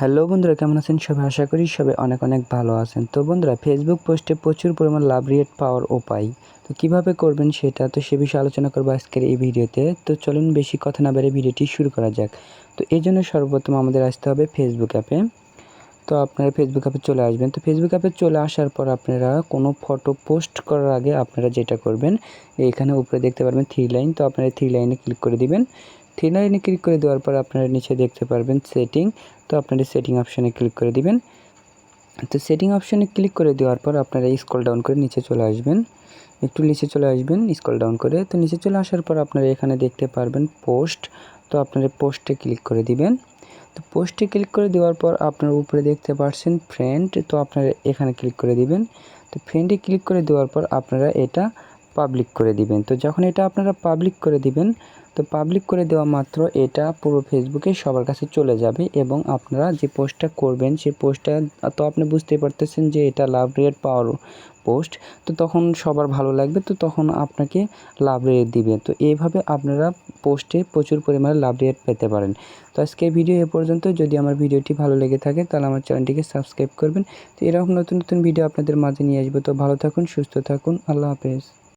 Hello বন্ধুরা, কেমন আছেন? সবাই আশা করি সবাই অনেক অনেক ভালো আছেন। তো বন্ধুরা ফেসবুক পোস্টে প্রচুর পরিমাণ লাভ রিয়েট পাওয়ার উপায়। তো কীভাবে করবেন সেটা তো সে বিষয়ে আলোচনা করব আজকের এই ভিডিওতে। তো চলুন বেশি কথা না বেড়ে ভিডিওটি শুরু করা যাক। তো এই জন্য সর্বপ্রথম আমাদের আসতে হবে ফেসবুক অ্যাপে তো আপনারা ফেসবুক অ্যাপে চলে আসবেন। তো ফেসবুক অ্যাপে চলে আসার পর আপনারা কোনো ফটো পোস্ট করার আগে আপনারা যেটা করবেন, এখানে উপরে দেখতে পারবেন থ্রি লাইন তো আপনারা থ্রি লাইনে ক্লিক করে দিবেন। থ্রি লাইনে ক্লিক করে দেওয়ার পর আপনারা নিচে দেখতে পারবেন সেটিং তো আপনারা সেটিং অপশানে ক্লিক করে দিবেন। তো সেটিং অপশানে ক্লিক করে দেওয়ার পর আপনারা স্কল ডাউন করে নিচে চলে আসবেন। একটু নিচে চলে আসবেন স্ক্রল ডাউন করে। তো নিচে চলে আসার পর আপনারা এখানে দেখতে পারবেন পোস্ট তো আপনারা পোস্টে ক্লিক করে দিবেন। তো পোস্টে ক্লিক করে দেওয়ার পর আপনার উপরে দেখতে পাচ্ছেন ফ্রেন্ড তো আপনারা এখানে ক্লিক করে দিবেন। তো ফ্রেন্ডে ক্লিক করে দেওয়ার পর আপনারা এটা পাবলিক করে দিবেন। তো যখন এটা আপনারা পাবলিক করে দিবেন, তো পাবলিক করে দেওয়া মাত্র এটা পুরো ফেসবুকে সবার কাছে চলে যাবে এবং আপনারা যে পোস্টটা করবেন, সেই পোস্টটা তো আপনি বুঝতেই পারতেছেন যে এটা লাভ রেট পাওয়ার পোস্ট তো তখন সবার ভালো লাগবে, তো তখন আপনাকে লাভ রেট দিবে। তো এইভাবে আপনারা পোস্টে প্রচুর পরিমাণে লাভ রেট পেতে পারেন। তো আজকে ভিডিও এ পর্যন্ত, যদি আমার ভিডিওটি ভালো লেগে থাকে, তাহলে আমার চ্যানেলটিকে সাবস্ক্রাইব করবেন। তো এরকম নতুন নতুন ভিডিও আপনাদের মাঝে নিয়ে আসব। তো ভালো থাকুন, সুস্থ থাকুন, আল্লাহ হাফেজ।